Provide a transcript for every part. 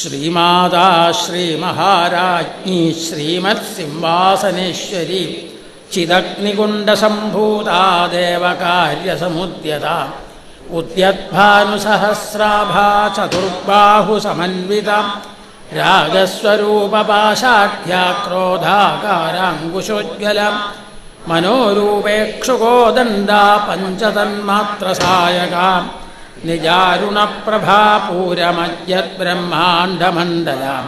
श्रीमाता श्रीमहाराज्ञी श्रीमत्सिंहासनेश्वरी चिदग्निकुण्डसम्भूता देवकार्यसमुद्यता उद्यद्भानुसहस्राभा उद्यद्भानुसहस्राभाचतुर्बाहुसमन्विता राजस्वरूपपाशाख्याक्रोधाकाराङ्कुशोज्ज्वलम् मनोरूपेक्षुको दण्डा पञ्चतन्मात्रसायका निजारुणप्रभापूरमद्यद्ब्रह्माण्डमण्डलां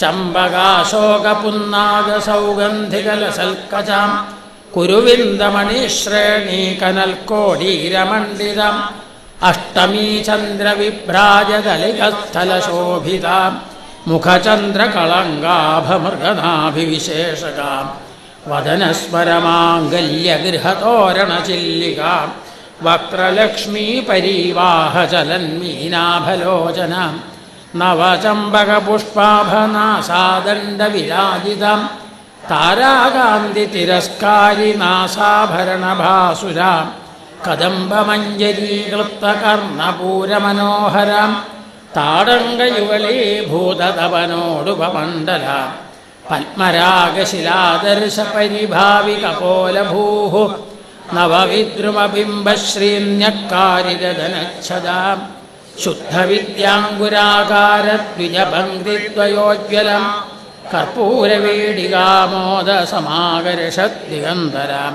चम्बकाशोकपुन्नागसौगन्धिकलशल्कजाम् कुरुविन्दमणिश्रेणीकनल्कोडीरमण्डिरम् अष्टमीचन्द्रविभ्राजदलिकस्थलशोभितां मुखचन्द्रकलङ्गाभमृगनाभिविशेषकां वदनस्परमाङ्गल्यगृहतोरणचिल्लिकाम् വദനസ്മരമാംഗല്യഗൃഹതോരണചില്ലികാം വക്രലക്ഷ്മീപരീവാഹചലന്മീനാഭലോചനാം നവചമ്പകപുഷ്പാഭനാസാദണ്ഡവിരാജിതം താരാകാന്തിതിരസ്കാരിനാസാഭരണഭാസുരാം കദംബമഞ്ജരീകൃപ്തകർണപൂരമനോഹരം താടങ്കയുവളീഭൂതതപനോടുപമണ്ഡലാം नवविद्रुमबिम्बश्रीन्यक्कारिगदनच्छदां शुद्धविद्याङ्गुराकारद्विजभङ्गिद्वयोज्ज्वलं कर्पूरवीडिकामोदसमाकर्षद्दिगन्धरां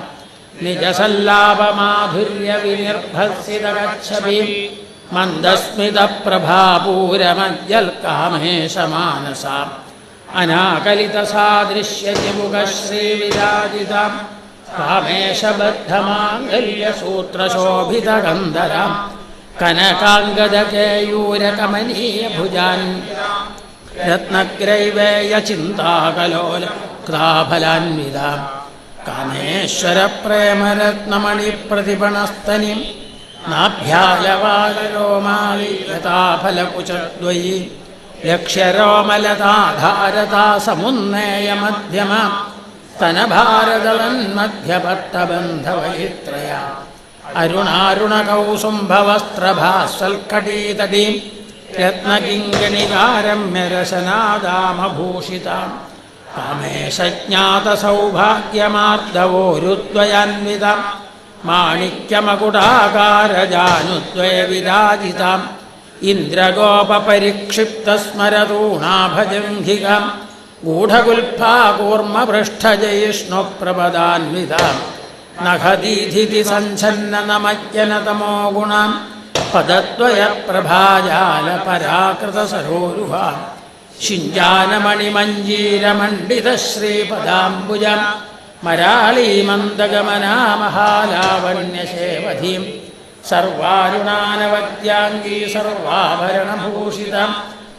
निजसल्लापमाधुर्यविनिर्भसितगच्छवीं मन्दस्मितप्रभापूरमज्जल्कामहेशमानसाम् अनाकलितसादृश्यतिमुखश्रीविराजिताम् अनाकलितसादृश्यजिमुखश्रीविराजिताम् कामेशबद्धमाङ्गल्यसूत्रशोभितगन्धराम् कनकाङ्गदकेयूरकमनीयभुजान् रत्नग्रैवेयचिन्ताकलोलक्राफलान्विताम् कामेश्वरप्रेमरत्नमणिप्रतिपणस्तनिम् नाभ्यालवालरोमालि यथाफलकुचद्वयी लक्ष्यरोमलताधारता समुन्नयमध्यम स्तनभारदलन्मध्यभट्टबन्धवयित्रया अरुणारुणकौसुम्भवस्त्रभास्सल्कटीतटीं रत्नकिङ्गणिकारम्यरशनादामभूषिताम् इंद्रगोपरीक्षिप्त माणिक्यमकुटाकारजानुद्वयविराजिताम् इन्द्रगोपपरिक्षिप्तस्मरतूणाभजङ्घिकाम्। गूढगुल्फा कूर्म पृष्ठ जयिष्णुःप्रपदान्विता नखतीति सञ्छन्नमजनतमो गुणं पदत्वयप्रभाजालपराकृतसरोरुहा शिञ्चानमणिमञ्जीरमण्डितश्रीपदाम्बुजा मराळीमन्दगमनामहालावण्यसेवधिं सर्वारुणानवत्याङ्गीसर्वाभरणभूषितम्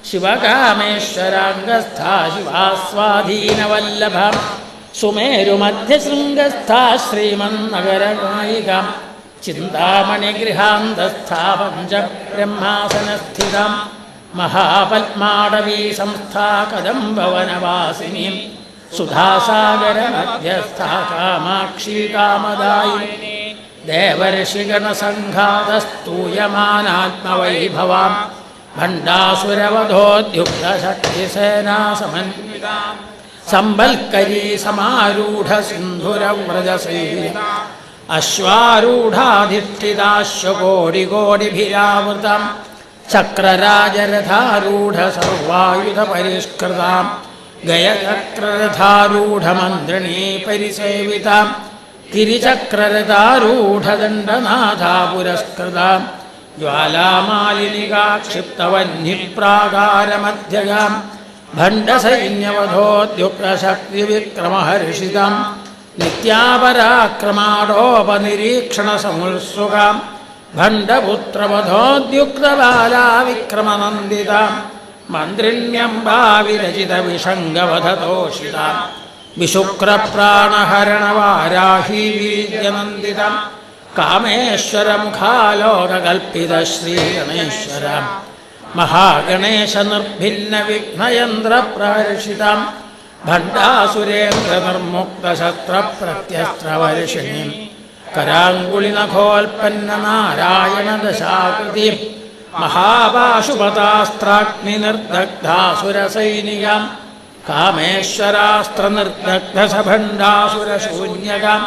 शिवकामेश्वराङ्गस्था शिवास्वाधीनवल्लभाम् सुमेरुमध्यशृङ्गस्था श्रीमन्नगरनायिकाम् चिन्तामणिगृहान्तस्था पञ्चब्रह्मासनस्थिताम् महापद्माडवी संस्था कदम्बवनवासिनीम् सुधासागरमध्यस्था कामाक्षी कामदायिनी देवर्षिगणसङ्घातस्तूयमानात्मवैभवाम् भण्डासुरवधोद्युक्तशक्तिसेनासमन्विता सम्बल्करी समारूढसिन्धुरव्रजशीला चक्रराजरथारूढसर्वायुधपरिष्कृतां गयचक्ररथारूढमन्त्रिणी परिसेवितां गिरिचक्ररथारूढदण्डनाथा पुरस्कृताम् ज्वालामालिनिकाक्षिप्तवह्निप्राकारमध्यगां भण्डसैन्यवधोद्युक्तशक्तिविक्रमहर्षितां नित्यापराक्रमारोपनिरीक्षणसमुत्सुकां भण्डपुत्रवधोद्युक्तबालाविक्रमनन्दितां भण्डपुत्रवधोद्युक्तबालाविक्रमनन्दिताम् विरचितविषङ्गवधतोषितां विशुक्रप्राणहरणवाराही वीर्यनन्दितम् कामेश्वरमुखालोरकल्पित श्रीगणेश्वर महागणेशनिर्भिन्नविघ्नयन्त्रप्रहर्षितां भण्डासुरेन्द्रनिर्मुक्तशत्रप्रत्यस्त्रवर्षिणीं कराङ्गुलिनखोल्पन्ननारायणदशाकृतिं महापाशुपतास्त्राग्निनिर्दग्धासुरसैनिकां कामेश्वरास्त्रनिर्दग्धसभण्डासुरशून्यकाम्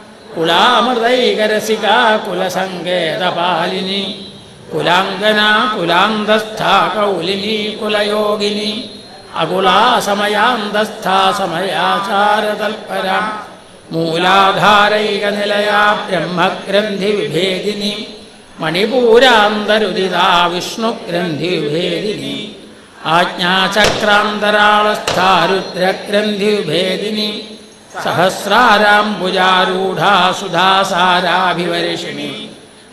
കുലാമൃതൈകരസികാ കുലസങ്കേതപാലിനി. കുലാംഗന കുലാന്തസ്ഥാ കൗലിനി കുലയോഗിനി. അകുലാ സമയാന്തസ്ഥാ സമയാചാരതൽപര. മൂലാധാരൈകനിലയാ ബ്രഹ്മഗ്രന്ഥി വിഭേദിനി മണിപൂരാന്തരുദിതാ വിഷ്ണുഗ്രന്ഥി വിഭേദിനി ആജ്ഞാചക്രാന്തരാളസ്ഥാരുദ്രഗ്രന്ഥി വിഭേദിനി सहस्राराम्बुजारूढा सुधासाराभिवर्षिणि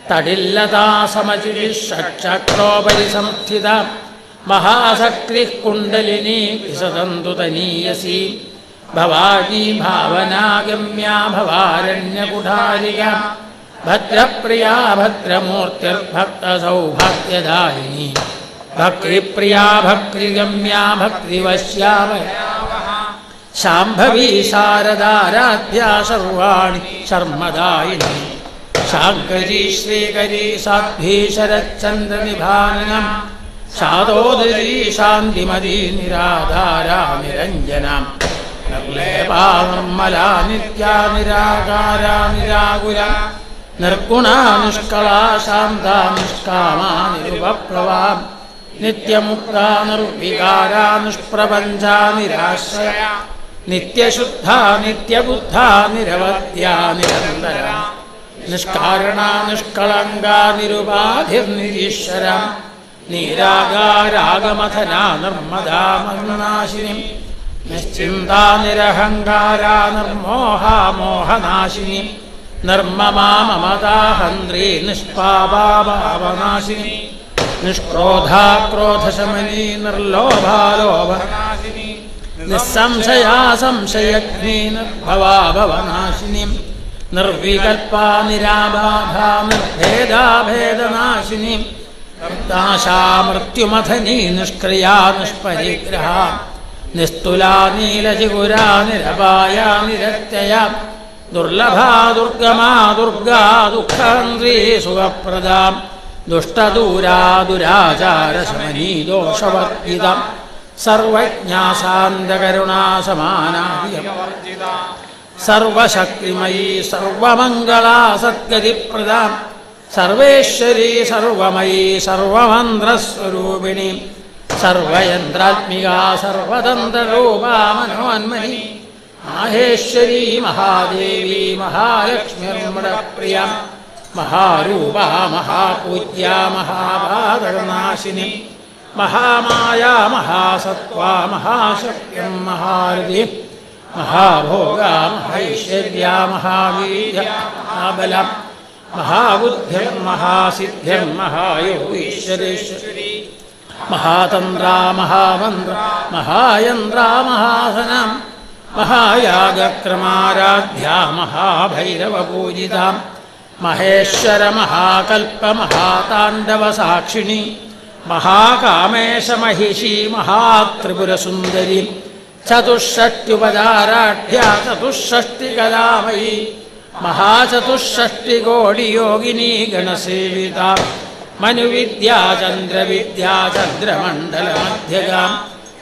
तडिल्लता समचिः षट्चक्रोपरि संस्थिता महासक्रिः कुण्डलिनी विसन्तुतनीयसी भवागी भावनागम्या भवारण्यकुठारिका। भद्रप्रिया भद्रमूर्तिर्भक्तसौभाग्यदायिनी। भक्तिप्रिया भक्तिगम्या भक्तिवश्याव शाम्भवी शारदाराध्या सर्वाणि शर्मदायिनी। शाङ्करी श्रीकरी साध्वी शरच्चन्द्रनिभाननम्। शादोदरी शान्तिमदी निराधारा निरञ्जनम्पा निर्मला नित्या निराकारा निराकुला निर्गुणा निष्कला शान्ता निष्कामा देवप्लवाम् नित्यमुक्ता निर्विकारा निष्प्रपञ्चा निराश्रया। നിത്യശുദ്ധാ നിത്യബുദ്ധാ നിരവധ്യാ നിരന്തര. നിഷ്കാരണാ നിഷ്കളങ്കാ നിരുപാധിർനിരീശ്വര. നീരാകാരാഗമഥനാ നിർമ്മദാ മന്നാശിനി നിശ്ചിന്താ നിരഹങ്കാരാ നിർമോഹാ മോഹനാശിനി. നിർമ്മമാ മമതാഹന്ത്രി നിഷ്പാപാപാപനാശിനി നിഷ്ക്രോധാ ക്രോധശമനി നിർലോഭാലോഭ നിസ്സംശയാ സംശയഗ്നി നിർഭവാഭവനാശിനി നിർവികൽപ്പാ നിരാബാധാ നിർഭേദാഭേദനാശിനി നാശാ മൃത്യുമഥനി നിഷ്ക്രിയാ നിഷ്പരിഗ്രഹ. നിസ്തുലാ നീലചികുരാ നിരപായ നിരത്യയ. ദുർലഭാ ദുർഗമാ ദുർഗാ ദുഃഖഹന്ത്രീ സുഖപ്രദാ. ദുഷ്ടദൂരാ ദുരാചാരശമനീ ദോഷവർജിത सर्वज्ञासान्तकरुणा समानाय सर्वशक्तिमयी सर्वमङ्गला सद्गतिप्रदा सर्वेश्वरी सर्वमयी सर्वमन्त्रस्वरूपिणी। सर्वयन्त्रात्मिका सर्वतन्त्ररूपा मनोन्मयी। माहेश्वरी महादेवी महालक्ष्मीमणप्रिया महारूपा महापूज्या महाभागनाशिनी महामाया महासत्त्वा महाशक्यं हृदि महाभोगा महैश्वर्या महावीर्य महाबल महाबुद्ध्यं महासिद्ध्यं महायोगीश्वरेश्वरी महातन्द्रा महायगीश्वरेश्व महायन्द्रा महायन्द्रामहासनां महायागक्रमाराध्या महाभैरवपूजितां महेश्वरमहाकल्पमहाताण्डवसाक्षिणी മഹാകാമേശമഹിഷി മഹാത്രിപുരസുന്ദരി ചതുഷ്ഷഷ്ട്യുപചാരാഢ്യ ചതുഷ്ഷഷ്ടികലാമയി മഹാചതുഷ്ഷഷ്ടികോടിയോഗിനി ഗണസേവിത മനുവിദ്യാചന്ദ്രവിദ്യാ ചന്ദ്രമണ്ഡലമധ്യഗാം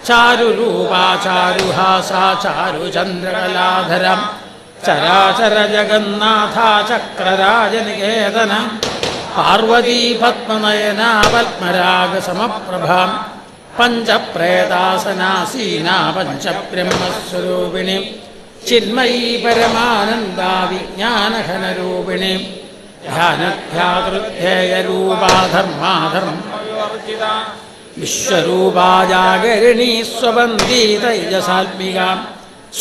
ചാരുരൂപാ ചാരുഹാസാ ചാരുചന്ദ്രകലാധരം ചരാചര ജഗന്നാഥ ചക്രരാജനികേതന പാർവതീ പത്മനയന പത്മരാഗ സമപ്രഭാം പഞ്ചപ്രേതാസനാസീനാ പഞ്ചബ്രഹ്മസ്വരൂപിണി. ചിന്മയീ പരമാനന്ദാ വിജ്ഞാനഘനരൂപിണി ധ്യാനധ്യാതൃധ്യേയരൂപാധർമാധർമ്മ. വിശ്വരൂപാജാഗരിണീ സ്വബന്ധീ തൈജസാത്മിക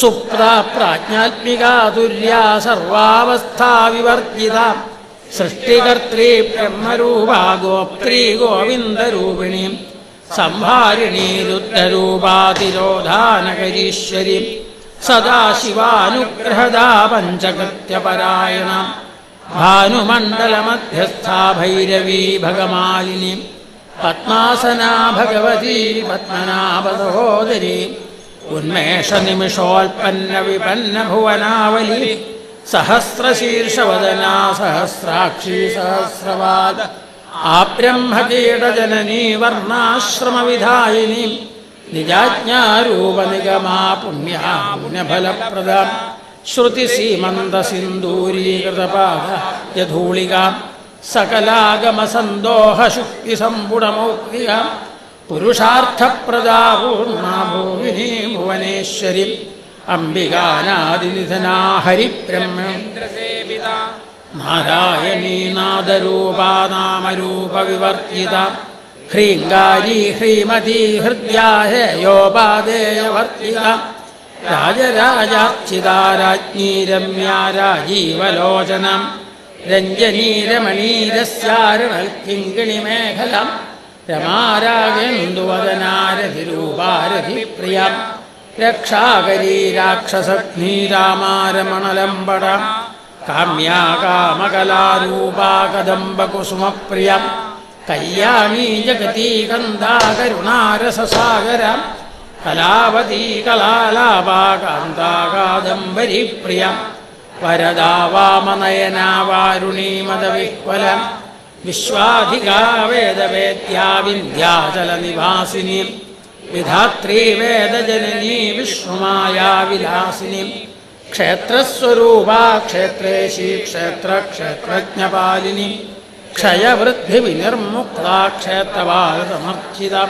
സുപ്ത പ്രാജ്ഞാത്മിക തുര്യാ സർവാവസ്ഥാ വിവർജിത സൃഷ്ടികർത്തൃ ബ്രഹ്മരൂപ ഗോപ്ത്രീ ഗോവിന്ദരൂപിണി. സംഹാരിണീരുദ്ധരൂപാതിരോധാനകരീശ്വരി സദാശിവാനുഗ്രഹദാ പഞ്ചകൃത്യപരായണ. ഭാനുമണ്ഡലമധ്യസ്ഥാ ഭൈരവീ ഭഗമാലിനി. പത്മാസനാ ഭഗവതി പത്മനാഭസഹോദരി. ഉന്മേഷനിമിഷോൽപ്പന്ന വിപന്ന ഭുവനാവലി സഹസ്രശീർഷവദനാ സഹസ്രാക്ഷി സഹസ്രവാദ. ആബ്രഹ്മകീടജനനീ വർണാശ്രമവിധായിനി നിജാജ്ഞാരൂപനിഗമാ പുണ്യാ പുണ്യഫലപ്രദ ശ്രുതിസീമന്തസിന്ദൂരീകൃതപാദ യധൂളിക. സകലാഗമസന്തോഹശുക്തിസമ്പുടമൗക്തിക പുരുഷാർത്ഥപ്രദാ പൂർണാ ഭൂമിനി ഭുവനേശ്വരി. അംബികാനാദിനിധനാ ഹരിബ്രഹ്മ നാരായണീ ഹ്രീങ്കാരീ ഹ്രീമതി ഹൃദ്യാഹേയോപാദേയവർത്തിത. രാജരാജാർച്ചിതാരാജ്ഞീ രമ്യാ രാജീവലോചനം. രഞ്ജനീരമണീരസ്യാരണൽക്കിങ്കിണിമേഖലം രമാരാഗേന്ദുവദനാരതിരൂപാരതിപ്രിയം രക്ഷാകരീ രാക്ഷസഗ്നീ രാമാരമണലംബട കാമ്യാ കാമകലാരൂപാ കദംബകുസുമപ്രിയം കല്യാണീ ജഗതീ കന്ദാ കരുണാരസസാഗരം കലാവതീ കലാലാപാ കാന്താ കാദംബരി പ്രിയം വരദാ വാമനയനാ വാരുണീ മദവിഹ്വലം വിശ്വാധികാ വേദവേദ്യാ വിന്ധ്യാചലനിവാസിനി विधात्री विधात्रीवेदजनिनी विष्णुमायाविलासिनीं क्षेत्रस्वरूपा क्षेत्रेशी क्षेत्रक्षेत्रज्ञपालिनी। क्षयवृद्धिविनिर्मुक्ता क्षेत्रपादसमर्चिता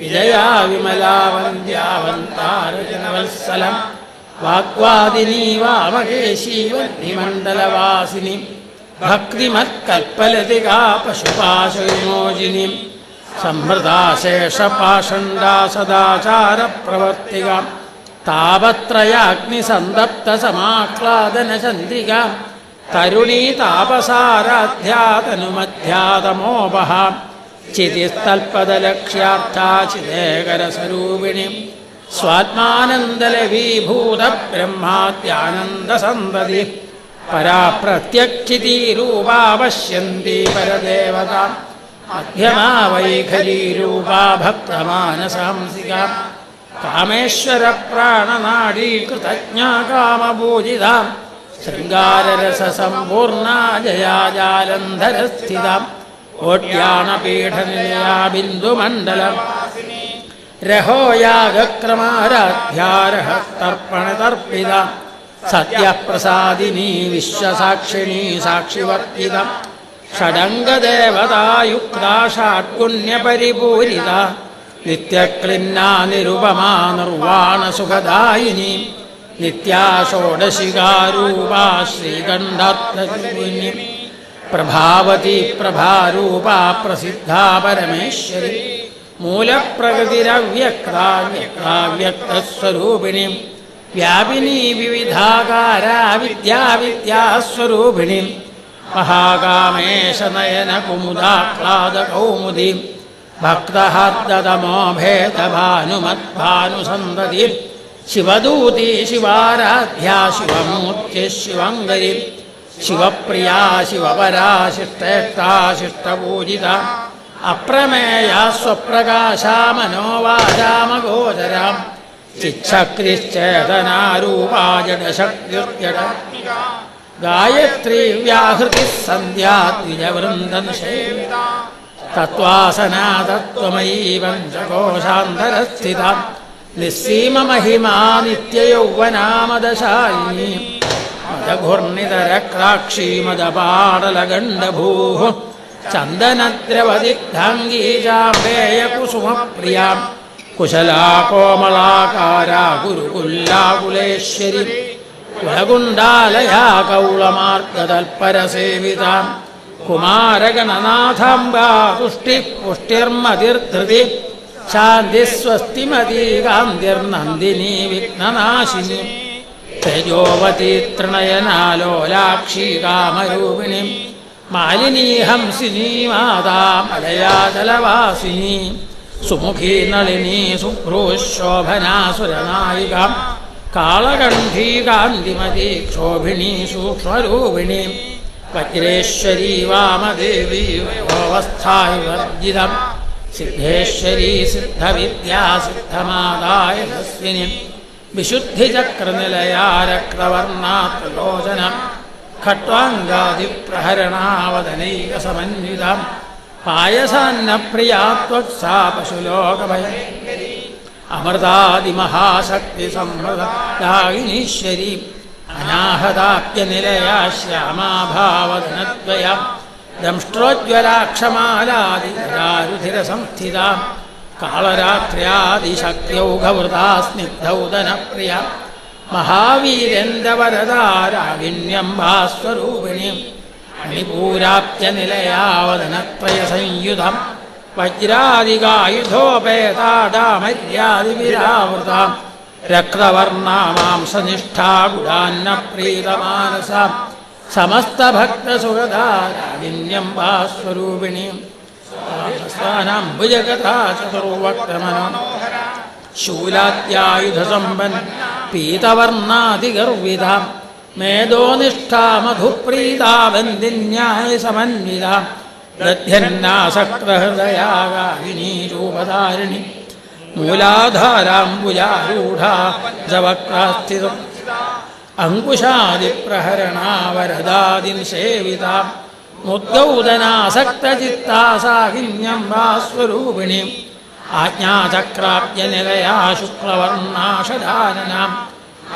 विजया विमला वन्द्यावन्तारजनवत्सलं वाग्वादिनी वामकेशी वह्निमण्डलवासिनी। भक्तिमत्कल्पलतिका पशुपाशुविमोजिनीम् सम्भृता शेषपाषण्डा सदाचारप्रवर्तिका तापत्रयाग्निसन्दप्तसमाह्लादनचन्दिका तरुणी तापसाराध्यातनुमध्यातमोपहा चितिस्तल्पदलक्ष्याथाचिदेकरस्वरूपिणी स्वात्मानन्दलवीभूतब्रह्माद्यानन्दसन्दतिः पराप्रत्यक्षितिरूपा पश्यन्ती परदेवताम्। മധ്യമാ വൈഖരീരൂപാ ഭക്തമാനസാംസിക കാമേശ്വര പ്രാണനാഡീ കൃതജ്ഞാ കാമപൂജിത ശൃംഗാരരസസമ്പൂർണ ജയാജാലന്ധരസ്ഥിതാം ഓട്യാണപീഠനിലയാ ബിന്ദുമണ്ഡലം രഹോയാഗക്രമാരാധ്യാരഹസ്തർപ്പണതർപ്പിത സത്യപ്രസാദിനി വിശ്വസാക്ഷിണി ഷഡംഗദേവതായുക്താ ഷാട്കുണ്യപരിപൂരിത നിത്യക്ലിന്നാ നിരുപമാ നിർവാണസുഖദായിനി നിത്യാ ഷോഡശികാരൂപാ ശ്രീകണ്ഠാത്മനി പ്രഭാവതി പ്രഭാരൂപാ പ്രസിദ്ധാ പരമേശ്വരി. മൂലപ്രകൃതിരവ്യക്താവ്യക്താവ്യക്തസ്വരൂപിണി വ്യാപിനി വിവിധാകാരാ വിദ്യാവിദ്യാസ്വരൂപിണി. महाकामेश नयनकुमुदाह्लादकौमुदी भक्तहर्दमो शिवदूती शिवाराध्या शिवमूर्तिः मुमुक्तिशिवङ्गरी शिवप्रिया शिवपरा शिष्टेष्टा शिष्टपूजिता अप्रमेया स्वप्रकाशा स्वप्रकाशामनोवारामगोचराम् चिच्छक्तिश्चेतनारूपा जडशक्तिर्जड ഗായത്രീ വ്യാഹൃതി സന്ധ്യാ ദ്വിജവൃന്ദനിഷേവിത തത്വാസനാ തത്വമയീ പഞ്ചകോശാന്തരസ്ഥിത നിസ്സീമമഹിമാ നിത്യയൗവനാമദശായിനി. മദഘൂർണിതരക്രാക്ഷീ മദപാടലഗണ്ഡഭൂ ചന്ദനദ്രവദിഗ്ധാംഗീജാംബേയകുസുമപ്രിയാം കുശലാ കോമളാകാരാ ഗുരുകുല്ലാകുലേശ്വരി. കുലകുണ്ടാലയാ കൗളമാർഗതൽപരസേവിതാം കുമാരഗണനാഥാംബാ പുഷ്ടിർമതിർധൃതി. ശാന്തി സ്വസ്തിമതി വിഘ്നനാശിനി. തേജോവതി തൃണയനാലോലാക്ഷി കാമരൂപിണി. മാലിനീ ഹംസിനി മാതാ മലയാചലവാസിനി സുമുഖീ നളിനീ സുഭ്രൂശോഭനാ സുരനായിക കാളകണ്ഠീ കാന്തിമതി ക്ഷോഭിണി സൂക്ഷ്മരൂപിണി വജ്രേശ്വരീ വാമദേവീ ഓവസ്ഥായുവർജിതം സിദ്ധേശ്വരീ സിദ്ധവിദ്യാ സിദ്ധമാതായ ഹസ്വിനി വിശുദ്ധിചക്രനിലയാരക്തവർണാത്മലോചനം ഖട്വാങ്കാതിപ്രഹരണാവതനൈകസമന്വിതം പായസാന്നപ്രിയാത്വത്സാ പശുലോകഭയം अमृतादिमहाशक्तिसंहृताश्वरीम् अनाहदाप्यनिलया श्यामाभावदनत्वया दंष्ट्रोज्वलाक्षमालादिरारुधिरसंस्थिता कालरात्र्यादिशक्त्यौघवृता स्निग्धौ दनप्रिया महावीरेन्द्रवरदा रागिण्यम्भास्वरूपिणीम् अणिपूराप्यनिलया वज्रादिगायुधोपेताडामर्यादिविरावृता रक्तवर्णा मांसनिष्ठा गुडान्नप्रीतमानसा समस्तभक्तसुहृदा रागिन्यम्बास्वरूपिणीं स्वानम्बुजगथा चतुर्वक्तमनो शूलात्यायुधसम्पन् पीतवर्णादिगर्विधा मेदोनिष्ठा मधुप्रीता वन्दिन्याय समन्विता ദധ്യന്നാസക്തഹൃദയാകാരിണീരൂപധാരിണി മൂലാധാരാംബുജാരൂഢാ ജവക്രാസ്ഥിത. അങ്കുശാദിപ്രഹരണാവരദാദിൻസേവിത വരദാദിൻ വാസ്വരൂപിണി മുദ്ഗൗദനാസക്തചിത്താസാഹിന്യം വാസ്വരൂപിണീം ആജ്ഞാചക്രാബ്ജനിലയാ ശുക്ലവർണാഷധാനനാം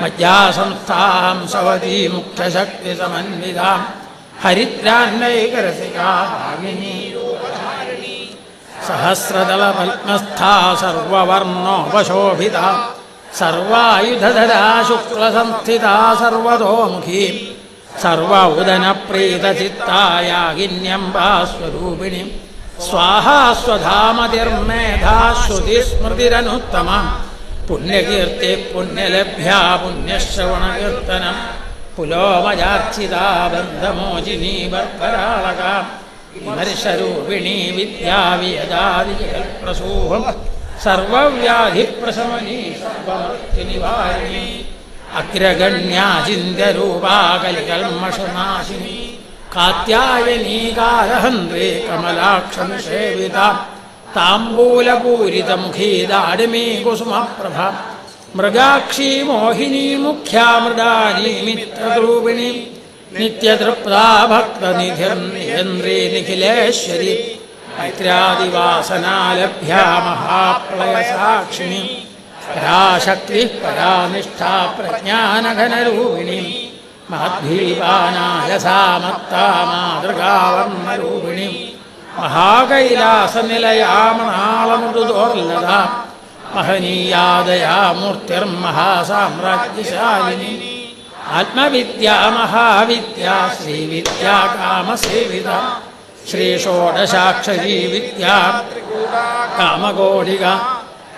മജ്ജാസംസ്ഥാം സവതീ മുഖ്യശക്തിസമന്വിതാം हरिद्रान्नैकरसिका भागिनी सहस्रदलपद्मस्था सर्ववर्णोपशोभिता सर्वायुधधरा शुक्लसंस्थिता सर्वतोमुखी सर्व उदनप्रीतचित्तायागिन्यम्बा स्वरूपिणीम् स्वाहा स्वधामतिर्मेधा श्रुतिस्मृतिरनुत्तमं। पुण्यकीर्तिः पुण्यलभ्या पुण्यश्रवणकीर्तनं പുലോമജാർച്ചിതാ ബന്ധമോചിനി ബർപ്പരാളകാം വിമർശരൂപിണി വിദ്യാവിയദാദികൾ പ്രസൂഹം. സർവവ്യാധിപ്രശമനി സർവമർത്തിനിവാരിണി അഗ്രഗണ്യാചിന്യരൂപാകലികൽമഷനാശിനി കാത്യായനീകാരഹന്ത്രേ കമലാക്ഷനിഷേവിത താംബൂലപൂരിതമുഖീതാടിമീ കുസുമപ്രഭ മൃഗാക്ഷി മോഹിനി മുഖ്യാമൃടാനിമിത്രൂപിണി നിത്യതൃപ്താ ഭക്തനിധിർനിയന്ത്രി നിഖിലേശ്വരി മൈത്രാദിവാസനാലഭ്യ മഹാപ്ലയസാക്ഷിണി പരാശക്തി പരാനിഷ്ഠ പ്രജ്ഞാനഘനരൂപിണി മധ്വീപാനായസാമത്താമാതൃകാവർമ്മരൂപിണി മഹാകൈലാസനിലയാമണാളമൃദുദോർലതാം महनीयादया मूर्तिर्महासाम्राज्यशालिनी आत्मविद्या महाविद्या, श्रीविद्या कामसेविता, श्रीषोडशाक्षरी विद्या कामगोडिका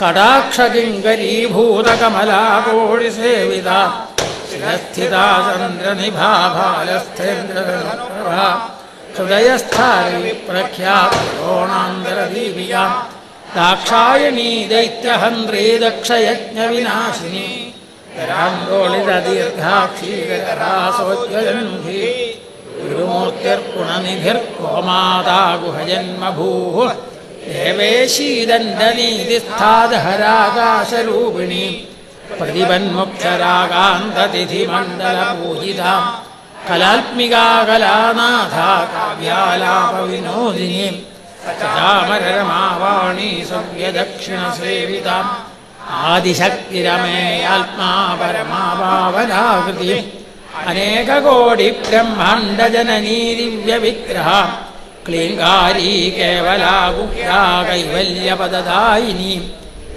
कडाक्षकिङ्गरीभूतकमलागोडिसेविता श्रियस्थिता चन्द्रनिभा भालस्थेन्द्रभा हृदयस्थाली प्रख्यातरोणान्तरदीपिका दाक्षायणी दैत्यहन्त्री दक्षयज्ञविनाशिनी करान्दोलितदीर्घाक्षीकरासोज्वलन्मुखी गुरुमूर्तिर्गुणनिधिर्गोमाता गुहजन्मभूः देवेशीदण्डनीतिस्थादहराकाशरूपिणी प्रतिबन्मुक्षरागान्ततिथिमण्डलपूजितां कलात्मिका कलानाथा काव्यालापविनोदिनी രാമരമാവാണി സവ്യദക്ഷിണസേവിതാം ആദിശക്തിരമേയാത്മാ പരമാഭാവനാകൃതി അനേകകോടി ബ്രഹ്മാണ്ടജനനീതിവ്യവിഗ്രഹ ക്ലീങ്കാരീ കേവലാഗുഹ്യാ കൈവല്യപദദായിനി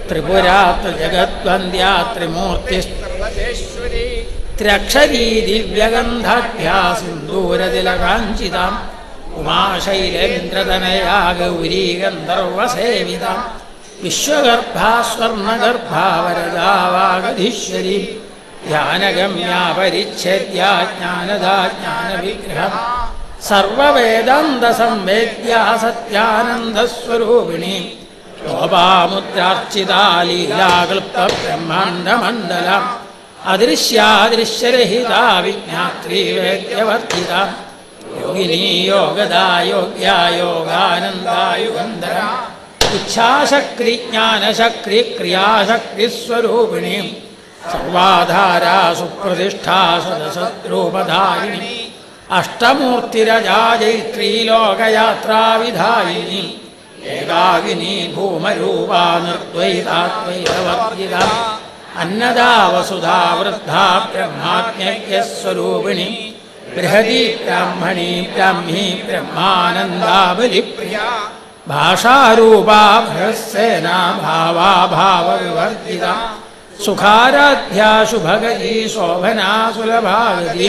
ത്രിപുരാത്ര ജഗത്വന്ദ്യാ ത്രിമൂർത്തി ത്ര്യക്ഷരീ ദിവ്യഗന്ധാഭ്യാ സിന്ദൂരതിലകാഞ്ചിതാം ഉമാശൈലേന്ദ്രതനയാ ഗൗരീ ഗന്ധർവസേവിത വിശ്വഗർഭാ സ്വർണഗർഭാവരദാവാഗധീശ്വരീ ധ്യാനഗമ്യാ സത്യാനന്ദസ്വരൂപിണി. ശോഭാമുദ്രാർച്ചിതാ അദൃശ്യാദൃശ്യരഹിതാ വിജ്ഞാത്രീവേദ്യവർദ്ധിത യോഗിനീ യോഗദാ യോഗ്യ യോഗാനന്ദായുഗന്ധര ഇച്ഛാശക്തി ജ്ഞാനശക്തി ക്രിയാശക്തി സ്വരൂപിണി. സർവാധാരാ സുപ്രതിഷ്ഠാ സദസദ്രൂപധാരിണി അഷ്ടമൂർത്തിരജാജൈത്രീ ലോകയാത്രാവിധായിനി ഏകാകിനി ഭൂമരൂപാ നിർദ്വൈതാദ്വൈതവർജിത അന്നദാ വസുധാ വൃദ്ധാ ബ്രഹ്മാജ്ഞസ്വരൂപിണി बृहदी ब्राह्मणी ब्राह्मी ब्रह्मानन्दाबलिप्रिया भाषारूपा भरसेना भावा भावविवर्धिता सुखाराध्या शुभगती शोभना सुलभागती।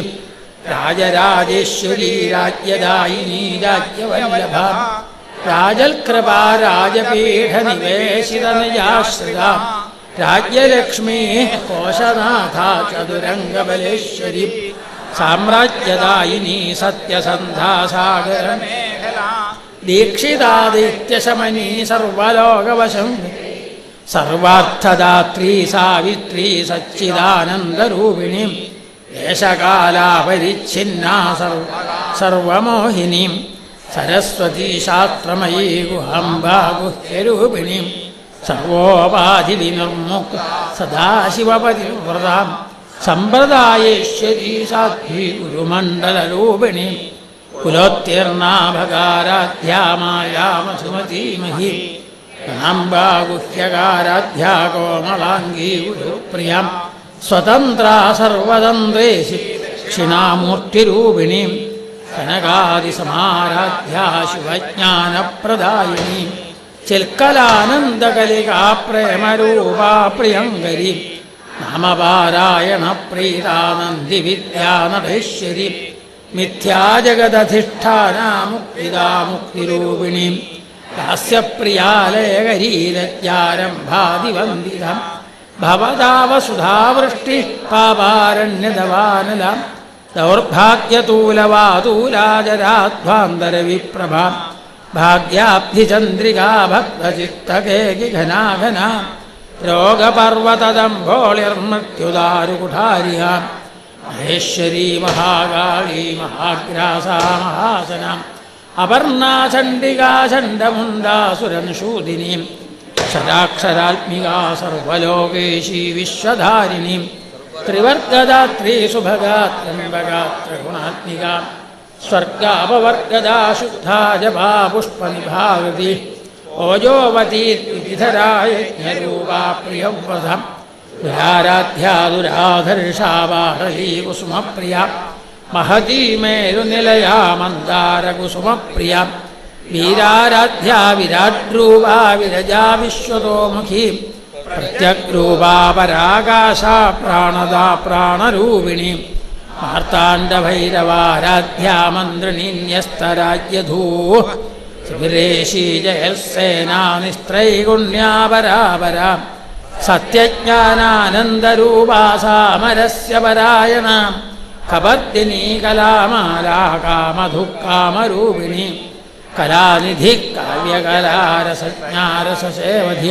राजराजेश्वरी राज्यदायिनी राज्यवल्लभा। राजल्कृपा राजपीठनिवेशितनयाश्रिता राज्यलक्ष्मी कोशनाथा चतुरङ्गबलेश्वरी। സാമ്രാജ്യദായിനി സത്യസന്ധാസാഗര ദീക്ഷിതാദിത്യശമനീ സർവലോകവശം സർവാർത്ഥദാത്രീ സാവിത്രീ സച്ചിദാനന്ദരൂപിണി ദേശകാലാപരിച്ഛിന്നാ സർവമോഹിനി സരസ്വതീ ശാസ്ത്രമയീ ഗുഹംബാഗുഹ്യരൂപിണി ഗുഹ്യരൂപിണീം സർവോപാധിവിനിർമുക്ത സദാശിവപതിവ്രതാം സമ്പ്രദായേശ്വരീ സാധ്വി ഗുരുമണ്ഡലരൂപിണീം. കുലോത്തീർണാ ഭകാരാധ്യാമായാമസുമതീമഹി ഗണാംബാ ഗുഹ്യകാരാധ്യാ കോമളാംഗീ ഗുരുപ്രിയം സ്വതന്ത്രാ സർവതന്ത്രേശി ക്ഷീണാമൂർത്തിരൂപിണീം കനകാദിസമാരാധ്യാ ശിവജ്ഞാനപ്രദായിനി ചിൽക്കലാനന്ദകലികാ പ്രേമരൂപാ പ്രിയങ്കരി നാമപാരായണ പ്രീതാനന്ദി വിദ്യാനടേശ്വരി മിഥ്യാജഗദധിഷ്ഠാനാമുക്തിദാ മുക്തിരൂപിണീം ഹാസ്യപ്രിയാലയകരീരജ്ഞാരംഭാതിവന്ദിതം ഭവതാവസുധാവൃഷ്ടി പാപാരണ്യദവാനലാം ദൗർഭാഗ്യതൂലവാതൂലാജരാധ്വാന്തരവിപ്രഭ ഭാഗ്യാബ്ധിചന്ദ്രികാ ഭക്തചിത്തകേകിഘനാഘന रोगपर्वतदम्भोलिर्मत्युदारुकुठारिया महेश्वरी महाकाली महाग्रासा महासना। अपर्णा चण्डिका चण्डमुण्डा सुरंशूदिनीं शराक्षरात्मिका सर्वलोकेशी विश्वधारिणी। त्रिवर्गदात्री सुभगा त्र्यम्बगा त्रिगुणात्मिका स्वर्गापवर्गदा शुद्धा जपा पुष्पनिभावति വിധരായജ്ഞരൂപാ പ്രിയവ്രതം ദുരാരാധ്യാ ദുരാധർഷാവാഹലീ കുസുമപ്രിയ. മഹതീ മേരുനിലയാ മന്ദാരകുസുമപ്രിയ വീരാരാധ്യാ വിരാട്രൂപാ വിരജാ വിശ്വതോമുഖീ. പ്രത്യഗ്രൂപാ പരാകാശാ പ്രാണദാ പ്രാണരൂപിണീ. മാർത്താണ്ഡഭൈരവാരാധ്യാ മന്ത്രിണീന്യസ്തരാജ്യധൂ. ശിബിരേശീ ജയസേനാ നിസ്ത്രൈഗുണ്യാപരാപര സത്യജ്ഞാനാനന്ദരൂപാ സാമരസ്യ പരായണ. കപർദിനീ കലാമാലാ കാമധുക്കാമരൂപിണി കലാനിധി കാവ്യകലാരസജ്ഞാരസേവധി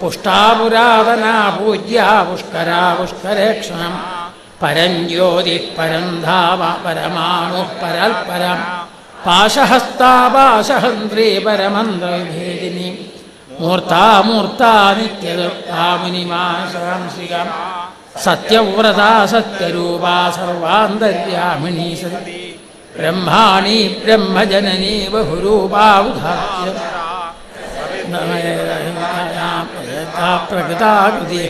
പുഷ്ടാപുരാതനാ പൂജ്യാ പുഷ്കരാ പുഷ്കരേക്ഷണം പരഞ്ജ്യോതി പരം ധാമ പരമാണു പരൽപരം. പാശഹസ്താപാശഹന്ത്രീ പരമന്ത്രവിഭേദിനി മൂർത്താമൂർത്താ നിത്യദുർഗാമുനിമാശാംസിക സത്യവ്രതാ സത്യരൂപാ സർവാന്തര്യാമിണീ സതി ബ്രഹ്മാണി ബ്രഹ്മജനനീ ബഹുരൂപാ ഉദാത്യ പ്രകൃതാകൃതി.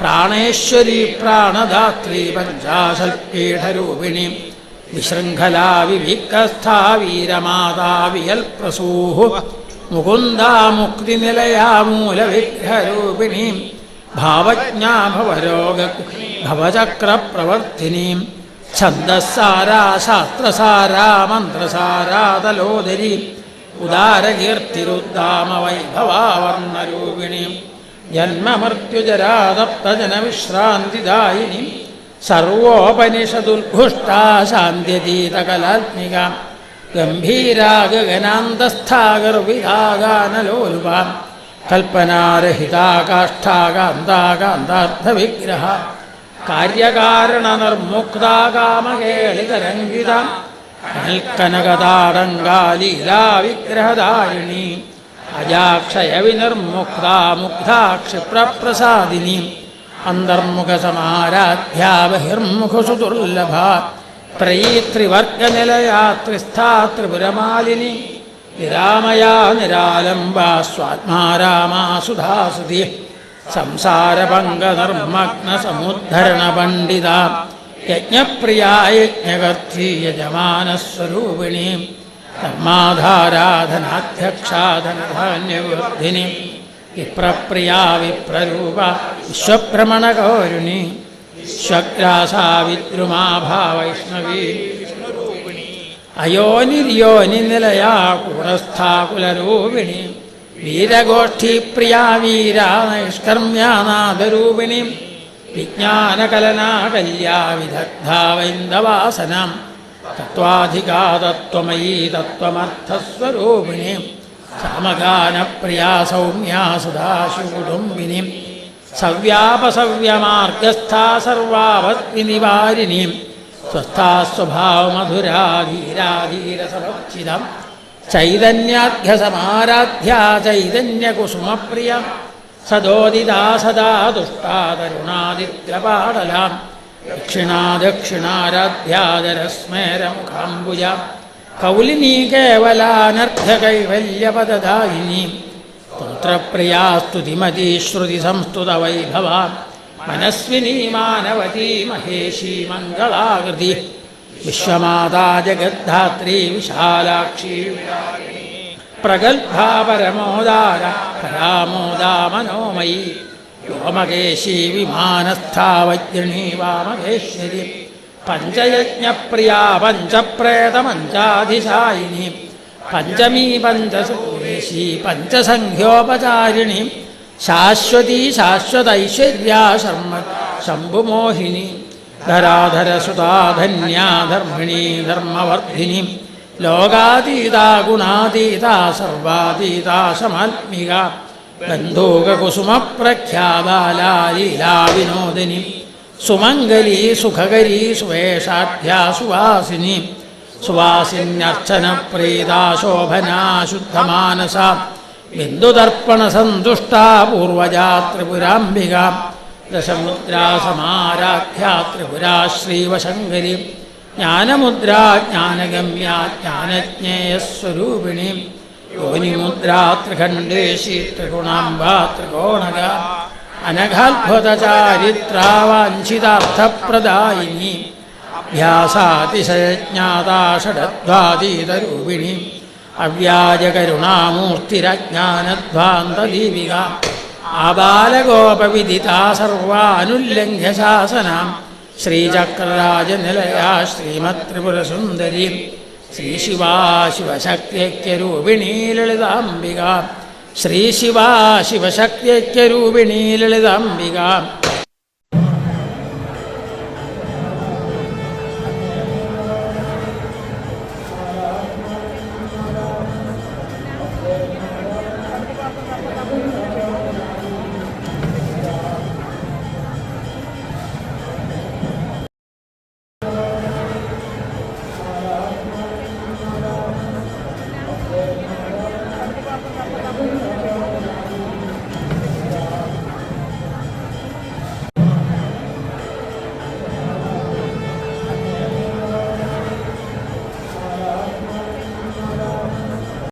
പ്രാണേശ്വരി പ്രാണദാത്രി പഞ്ചാശൽപീഠരൂപിണി. വിശൃംഖലാ വിവിക്തസ്ഥാ വീരമാതാ വിയൽപ്രസൂഹു മുകുന്ദാ മുക്തിനിലയാ മൂലവിഗ്രഹരൂപിണീ ഭാവജ്ഞാ ഭവരോഗ ഭവചക്രപ്രവർത്തിനീം ഛന്ദസാരാ ശാസ്ത്രസാരാ മന്ത്രസാരാ തലോദരി ഉദാരകീർത്തിരുദ്ധാമ വൈഭവാവർണരൂപിണീം ജന്മമൃത്യുജരാതപ്തജനവിശ്രാന്തിദായിനി സർവോപനിഷദുദ്ഘുഷ്ടാ ശാന്തിതീതകലാത്മിക ഗംഭീരാ ഗഗനാന്തസ്ഥാഗർവിധാഗാനലോലുപാം കൽപ്പനാരഹിതാ കാഷ്ഠാകാന്താകാന്താർത്ഥവിഗ്രഹ കാര്യകാരണനിർമുക്താ കാമകേളിതരംഗിത കനൽക്കനകതാടങ്കാലീലാവിഗ്രഹദാരിണി അജാക്ഷയവിനിർമുക്താ മുഗ്ധാ ക്ഷിപ്രപ്രസാദിനി അന്തർമുഖസമാരാധ്യാ ബഹിർമുഖസു ദുർലഭ ത്രയീ ത്രിസ്ഥാ ത്രിപുരമാലിനി. നിരാമയാ നിരാലംബാ സ്വാത്മാരാമാ സുധാസുതി സംസാരപങ്കനിർമ്മഗ്ന പണ്ഡിത യജ്ഞപ്രിയാ യജ്ഞകർത്തി യജമാനസ്വരൂപിണി. ധർമാധാരാധനാധ്യക്ഷാധനധാന്യവൃദ്ധിനി. വിപ്രപ്രിയാ വിപ്രരൂപ വിശ്വഭ്രമണകൗരുണി വിശ്വഗ്രാസാ വിദ്രുമാഭാ വൈഷ്ണവീ അയോനിര്യോനി നിലയാ കൂടസ്ഥാകുലരൂപിണി വീരഗോഷ്ഠീപ്രിയാ വീരാ നൈഷ്കർമ്യാനാദരൂപിണി വിജ്ഞാനകലനാ കല്യാ വിദഗ്ധാവൈന്ദവാസനം തത്വാധികാ തത്വമയീ തത്വമർത്ഥസ്വരൂപിണി സാമഗാനപ്രിയാ സൗമ്യാ സുധാശുകുടുംബിനി സവ്യാപസവ്യമാർഗസ്ഥാ സർവാവത്വിനിവാരിണി സ്വസ്ഥാ സ്വഭാവമധുരാ ധീരാധീരസമർച്ചിതം ചൈതന്യാധ്യസമാരാധ്യാ ചൈതന്യകുസുമപ്രിയ സദോദിതാ സദാ ദുഷ്ടാ തരുണാദിത്യപാടലാം ദക്ഷിണാ कौलिनी केवलानर्थकैवल्यपददायिनी तन्त्रप्रियास्तुतिमती श्रुतिसंस्तुत वैभवान् मनस्विनी मानवती महेशी मङ्गलाकृति विश्वमाता जगद्धात्री विशालाक्षी प्रगल्भापरमोदा राक्षरामोदा मनोमयी व्योमगेशी विमानस्थावज्रिणी वामहेश्वरी പഞ്ചയജ്ഞപ്രിയാ പഞ്ചപ്രേതമഞ്ചാധിശായിനി. പഞ്ചമീ പഞ്ചസൂരേശി പഞ്ചസംഖ്യോപചാരിണി. ശാശ്വതി ശാശ്വതൈശ്വര്യാ ശർമ്മ ശംഭുമോഹിനി. ധരാധരസുതാധന്യാ ധർമ്മിണി ധർമ്മവർദ്ധിനി ലോകാതീതാ ഗുണാതീതാ സർവാതീതാ സമാത്മിക ബന്ധൂകകുസുമപ്രഖ്യാതാലീലാ വിനോദിനി സുമംഗലി സുഖകരി സുവേഷാഢ്യാ സുവാസിനി സുവാസിന്യർച്ചന പ്രീതാ ശോഭനാ ശുദ്ധമാനസ ബിന്ദുതർപ്പണസന്തുഷ്ടാ പൂർവജാ ത്രിപുരാംബിക ദശമുദ്രാ സമാരാധ്യാ ത്രിപുരാ ശ്രീവശങ്കരി ജ്ഞാനമുദ്രാ ജ്ഞാനഗമ്യാ ജ്ഞാനജ്ഞേയസ്വരൂപിണി. യോനിമുദ്രാ ത്രിഖണ്ഡേശി ത്രിഗുണാംബാ ത്രികോണക. അനഘാത്ഭുതചാരിത്രാവാഞ്ചിതാർത്ഥപ്രദായിനി. അഭ്യാസാതിശയജ്ഞാതാ ഷഡധ്വാതീതരൂപിണി അവ്യാജകരുണാമൂർത്തിരജ്ഞാനധ്വാന്തദീപിക. ആബാലഗോപവിദിതാ സർവാനുല്ലംഘ്യ ശാസനാം ശ്രീചക്രരാജനിലയാ ശ്രീമത്രിപുരസുന്ദരി. ശ്രീശിവാ ശിവശക്തിഐക്യരൂപിണീ ലളിതാംബിക ശ്രീശിവാ ശിവശക്തിയക്യരൂപിണീ ലളിതാംബിക.